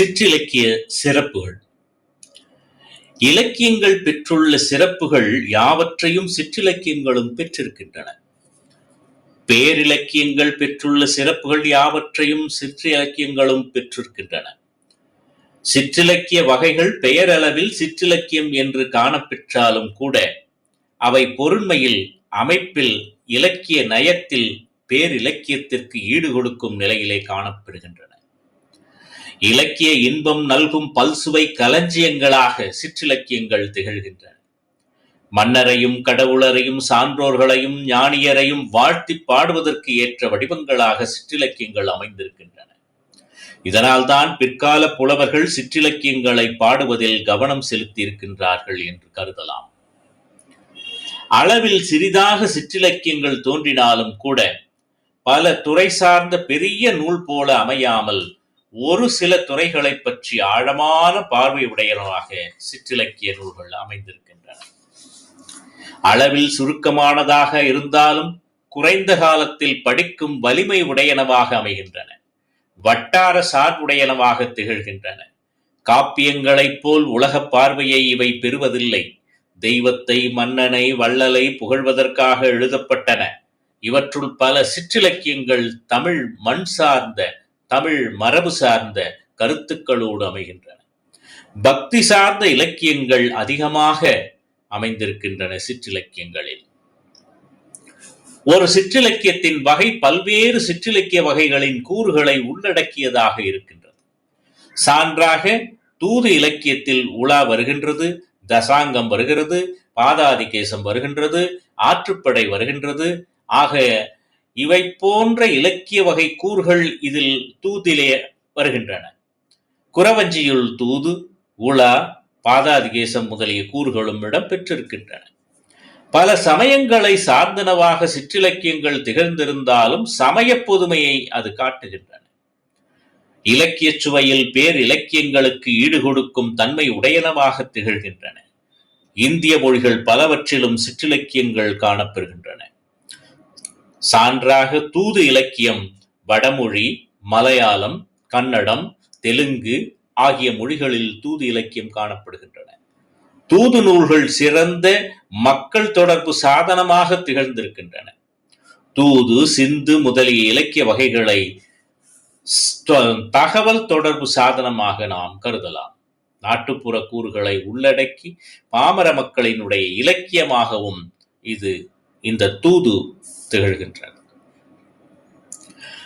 சிற்றிலக்கிய சிறப்புகள். இலக்கியங்கள் பெற்றுள்ள சிறப்புகள் யாவற்றையும் சிற்றிலக்கியங்களும் பெற்றிருக்கின்றன. பேரிலக்கியங்கள் பெற்றுள்ள சிறப்புகள் யாவற்றையும் சிற்றிலக்கியங்களும் பெற்றிருக்கின்றன. சிற்றிலக்கிய வகைகள் பெயரளவில் சிற்றிலக்கியம் என்று காணப்பெற்றாலும் கூட அவை பொருண்மையில் அமைப்பில் இலக்கிய நயத்தில் பேரிலக்கியத்திற்கு ஈடு கொடுக்கும் நிலையிலே காணப்படுகின்றன. இலக்கிய இன்பம் நல்கும் பல்சுவை களஞ்சியங்களாக சிற்றிலக்கியங்கள் திகழ்கின்றன. மன்னரையும் கடவுளரையும் சான்றோர்களையும் ஞானியரையும் வாழ்த்தி பாடுவதற்கு ஏற்ற வடிவங்களாக சிற்றிலக்கியங்கள் அமைந்திருக்கின்றன. இதனால்தான் பிற்கால புலவர்கள் சிற்றிலக்கியங்களை பாடுவதில் கவனம் செலுத்தி இருக்கின்றார்கள் என்று கருதலாம். அளவில் சிறிதாக சிற்றிலக்கியங்கள் தோன்றினாலும் கூட பல துறை சார்ந்த பெரிய நூல் போல அமையாமல் ஒரு சில துறைகளை பற்றி ஆழமான பார்வையுடையனவாக சிற்றிலக்கிய நூல்கள் அமைந்திருக்கின்றன. அளவில் சுருக்கமானதாக இருந்தாலும் குறைந்த காலத்தில் படிக்கும் வலிமை உடையனவாக அமைகின்றன. வட்டார சார்புடையனவாக திகழ்கின்றன. காப்பியங்களைப் போல் உலகப் பார்வையை இவை பெறுவதில்லை. தெய்வத்தை மன்னனை வள்ளலை புகழ்வதற்காக எழுதப்பட்டன. இவற்றுள் பல சிற்றிலக்கியங்கள் தமிழ் மண் சார்ந்த தமிழ் மரபு சார்ந்த கருத்துக்களோடு அமைகின்றன. பக்தி சார்ந்த இலக்கியங்கள் அதிகமாக அமைந்திருக்கின்றன சிற்றிலக்கியங்களில். ஒரு சிற்றிலக்கியத்தின் வகை பல்வேறு சிற்றிலக்கிய வகைகளின் கூறுகளை உள்ளடக்கியதாக இருக்கின்றது. சான்றாக தூது இலக்கியத்தில் உலா வருகின்றது தசாங்கம் வருகிறது பாதாதிகேசம் வருகின்றது ஆற்றுப்படை வருகின்றது ஆக இவை போன்ற இலக்கிய வகை கூறுகள் இதில் தூதிலே வருகின்றன. குறவஞ்சியுள் தூது உலா பாதாதிகேசம் முதலிய கூறுகளும் இடம்பெற்றிருக்கின்றன. பல சமயங்களை சார்ந்தனவாக சிற்றிலக்கியங்கள் திகழ்ந்திருந்தாலும் சமய பொதுமையை அது காட்டுகின்றன. இலக்கிய சுவையில் பேர் இலக்கியங்களுக்கு ஈடுகொடுக்கும் தன்மை உடையனவாக திகழ்கின்றன. இந்திய மொழிகள் பலவற்றிலும் சிற்றிலக்கியங்கள் காணப்பெறுகின்றன. சான்றாக தூது இலக்கியம் வடமொழி மலையாளம் கன்னடம் தெலுங்கு ஆகிய மொழிகளில் தூது இலக்கியம் காணப்படுகின்றன. தூது நூல்கள் சிறந்த மக்கள் தொடர்பு சாதனமாக திகழ்ந்திருக்கின்றன. தூது சிந்து முதலிய இலக்கிய வகைகளை தகவல் தொடர்பு சாதனமாக நாம் கருதலாம். நாட்டுப்புற கூறுகளை உள்ளடக்கி பாமர மக்களினுடைய இலக்கியமாகவும் இது இந்த தூது திகழ்கின்றன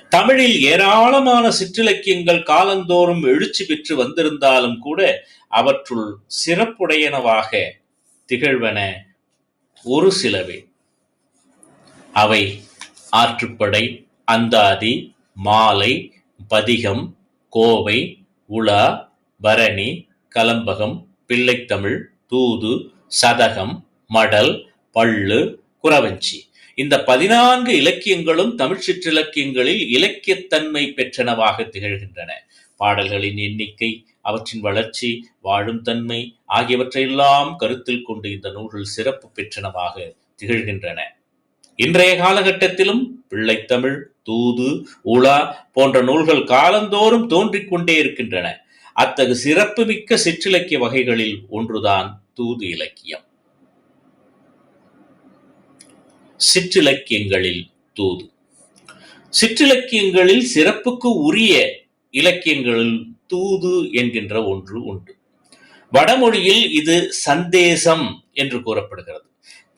தமிழில் ஏராளமான சிற்றிலக்கியங்கள் காலந்தோறும் எழுச்சி பெற்று வந்திருந்தாலும் கூட அவற்றுள் சிறப்புடையனவாக திகழ்வன ஒரு சிலவே. அவை ஆற்றுப்படை அந்தாதி மாலை பதிகம் கோவை உலா பரணி கலம்பகம் பிள்ளைத்தமிழ் தூது சதகம் மடல் பள்ளு குறவஞ்சி இந்த பதினான்கு இலக்கியங்களும் தமிழ் சிற்றிலக்கியங்களில் இலக்கியத்தன்மை பெற்றனவாக திகழ்கின்றன. பாடல்களின் எண்ணிக்கை அவற்றின் வளர்ச்சி வாழும் தன்மை ஆகியவற்றையெல்லாம் கருத்தில் கொண்டு இந்த நூல்கள் சிறப்பு பெற்றனவாக திகழ்கின்றன. இன்றைய காலகட்டத்திலும் பிள்ளைத்தமிழ் தூது உலா போன்ற நூல்கள் காலந்தோறும் தோன்றிக் கொண்டே இருக்கின்றன. அத்தகு சிறப்புமிக்க சிற்றிலக்கிய வகைகளில் ஒன்றுதான் தூது இலக்கியம். சிற்றிலக்கியங்களில் தூது. சிற்றிலக்கியங்களில் சிறப்புக்கு உரிய இலக்கியங்களில் தூது என்கின்ற ஒன்று உண்டு. வடமொழியில் இது சந்தேசம் என்று கூறப்படுகிறது.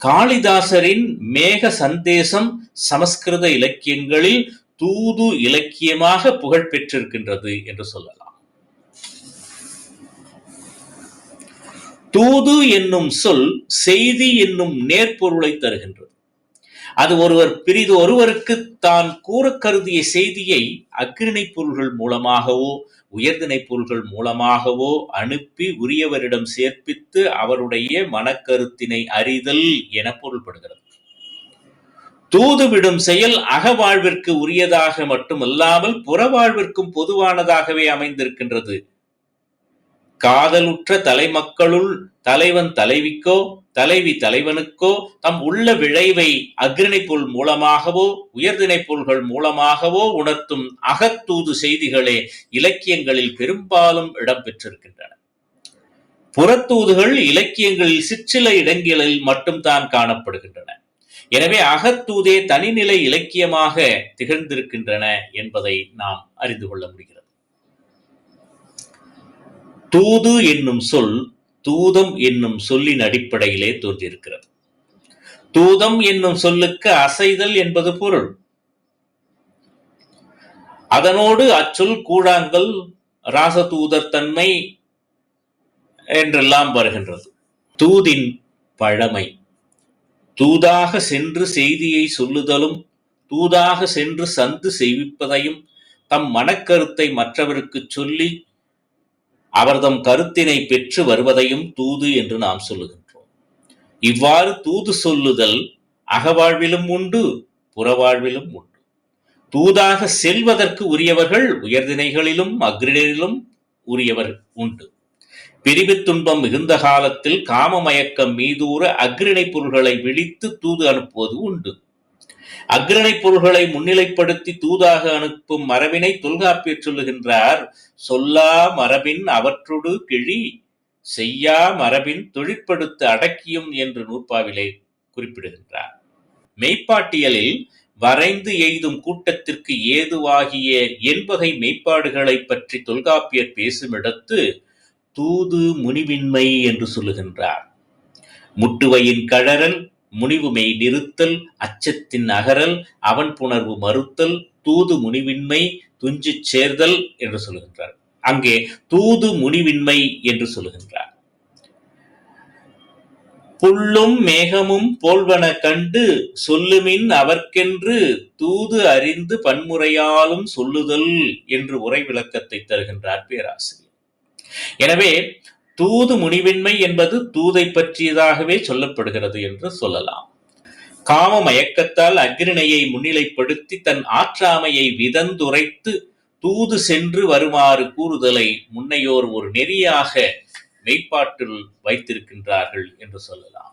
காளிதாசரின் மேக சந்தேசம் சமஸ்கிருத இலக்கியங்களில் தூது இலக்கியமாக புகழ் பெற்றிருக்கின்றது என்று சொல்லலாம். தூது என்னும் சொல் செய்தி என்னும் நேர்பொருளை தருகின்றது. அது ஒருவர் பிரிது ஒருவருக்கு தான் கூற கருதிய செய்தியை அக்கிரிணை பொருள்கள் மூலமாகவோ உயர்திணை பொருள்கள் மூலமாகவோ அனுப்பி உரியவரிடம் சேர்ப்பித்து அவருடைய மனக்கருத்தினை அறிதல் என பொருள்படுகிறது. தூதுவிடும் செயல் அகவாழ்விற்கு உரியதாக மட்டுமல்லாமல் புறவாழ்விற்கும் பொதுவானதாகவே அமைந்திருக்கின்றது. காதலுற்ற தலைமக்களுள் தலைவன் தலைவிக்கோ தலைவி தலைவனுக்கோ தம் உள்ள விளைவை அக்ரிணைப் பொருள் மூலமாகவோ உயர்திணைப்புல்கள் மூலமாகவோ உணர்த்தும் அகத்தூது செய்திகளே இலக்கியங்களில் பெரும்பாலும் இடம்பெற்றிருக்கின்றன. புறத்தூதுகள் இலக்கியங்களில் சிற்சில இடங்களில் மட்டும்தான் காணப்படுகின்றன. எனவே அகத்தூதே தனிநிலை இலக்கியமாக திகழ்ந்திருக்கின்றன என்பதை நாம் அறிந்து கொள்ள முடிகிறது. தூது என்னும் சொல் தூதம் என்னும் சொல்லின் அடிப்படையிலே தோன்றியிருக்கிறது. தூதம் என்னும் சொல்லுக்கு அசைதல் என்பது பொருள். அதனோடு அச்சொல் கூழாங்கல் ராசதூதர் தன்மை என்றெல்லாம் வருகின்றது. தூதின் பழமை. தூதாக சென்று செய்தியை சொல்லுதலும் தூதாக சென்று சந்து செய்விப்பதையும் தம் மனக்கருத்தை மற்றவருக்கு சொல்லி அவர்தம் கருத்தினை பெற்று வருவதையும் தூது என்று நாம் சொல்லுகின்றோம். இவ்வாறு தூது சொல்லுதல் அகவாழ்விலும் உண்டு புறவாழ்விலும் உண்டு. தூதாக செல்வதற்கு உரியவர்கள் உயர்திணைகளிலும் அக்ரிணிலும் உரியவர் உண்டு. பிரிவு துன்பம் மிகுந்த காலத்தில் காமமயக்கம் மீதூர அக்ரிணை பொருள்களை விழித்து தூது அனுப்புவது உண்டு. அக்ரணைப் பொருள்களை முன்னிலைப்படுத்தி தூதாக அனுப்பும் மரபினை தொல்காப்பியர் சொல்லுகின்றார் சொல்லா மரபின் அவற்றொடு கிழி செய்யா மரபின் தொழிற்படுத்த அடக்கியும் என்று நூற்பாவிலே குறிப்பிடுகின்றார். மெய்ப்பாட்டியலில் வரைந்து எய்தும் கூட்டத்திற்கு ஏதுவாகிய என்பகை மெய்ப்பாடுகளை பற்றி தொல்காப்பியர் பேசுமிடத்து தூது முனிவின்மை என்று சொல்லுகின்றார். முட்டுவையின் கழறல் முனிவுமை நிறுத்தல் அச்சத்தின் அகரல் அவன் புணர்வு மறுத்தல் தூது முனிவின்மை துஞ்சு சேர்தல் என்று சொல்லுகின்றார். அங்கே தூது முனிவின்மை என்று சொல்லுகின்றார். புல்லும் மேகமும் போல்வன கண்டு சொல்லுமின் அவர்க்கென்று தூது அறிந்து பன்முறையாலும் சொல்லுதல் என்று உரை விளக்கத்தை தருகின்றார் பேராசிரியர். எனவே தூது முனிவின்மை என்பது தூதை பற்றியதாகவே சொல்லப்படுகிறது என்று சொல்லலாம். காம மயக்கத்தால் அக்ரிணையை முன்னிலைப்படுத்தி தன் ஆற்றாமையை விதந்துரைத்து தூது சென்று வருமாறு கூறுதலை முன்னையோர் ஒரு நெறியாக மெய்ப்பாட்டில் வைத்திருக்கின்றார்கள் என்று சொல்லலாம்.